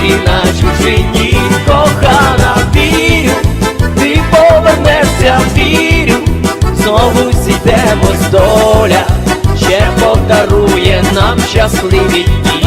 ти на чужині, кохана, вірю, ти повернешся, вірю, знову зійдемось доля, ще подарує нам щасливі дні.